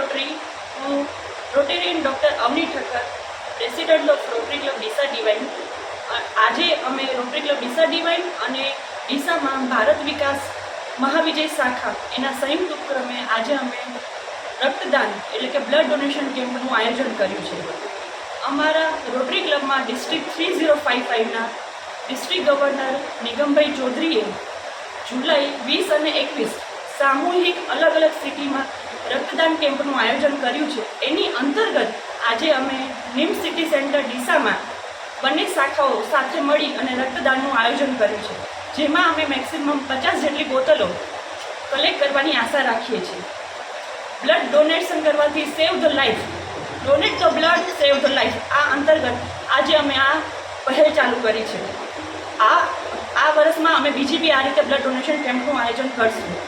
Rotary, હું Rotarian doctor Avani Thakkar resident of Rotary club Deesa divine આજે અમે rotary club Deesa divine અને ડીસામાં ભારત વિકાસ મહાવિજય શાખા, એના સંયુક્ત ઉપક્રમે આજે અમે રક્તદાન એટલે કે બ્લડ ડોનેશન કેમ્પનું આયોજન કર્યું છે. અમારા રોટરી ક્લબમાં ડિસ્ટ્રિક્ટ થ્રી ઝીરો ફાઇવ ફાઇવના ડિસ્ટ્રિક્ટ ગવર્નર નિગમભાઈ ચૌધરીએ જુલાઈ વીસ અને એકવીસ સામૂહિક અલગ અલગ સિટીમાં રક્તદાન કેમ્પનું આયોજન કર્યું છે. એની અંતર્ગત આજે અમે નિમ સિટી સેન્ટર ડીસામાં બંને શાખાઓ સાથે મળી અને રક્તદાનનું આયોજન કર્યું છે. જેમાં અમે મેક્સિમમ પચાસ જેટલી બોટલો કલેક્ટ કરવાની આશા રાખીએ છીએ. બ્લડ ડોનેશન કરવાથી save the life donate the blood save the life આ અંતર્ગત આજે અમે આ પહેલ ચાલુ કરી છે. આ આ વર્ષમાં અમે બીજી બી આ રીતે બ્લડ ડોનેશન કેમ્પનું આયોજન કરશું.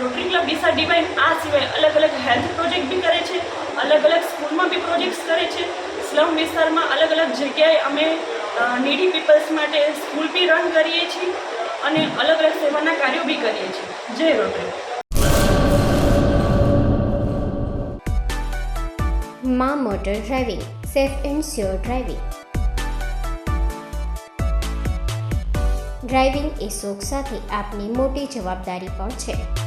રોટરી ક્લબ ડીસા ડિવાઇન આ સિવાય અલગ અલગ હેલ્થ પ્રોજેક્ટ બી કરે છે, અલગ અલગ સ્કૂલમાં બી પ્રોજેક્ટ્સ કરે છે. સ્લમ વિસ્તારમાં અલગ અલગ જગ્યાએ અમે નીડી પીપલ્સ માટે સ્કૂલ બી રન કરીએ છીએ અને અલગ અલગ સેવાના કાર્યો બી કરીએ છીએ. જય રોટરી. મા motor driving, safe and sure driving. Driving એ શોખ સાથે આપની મોટી જવાબદારી પણ છે.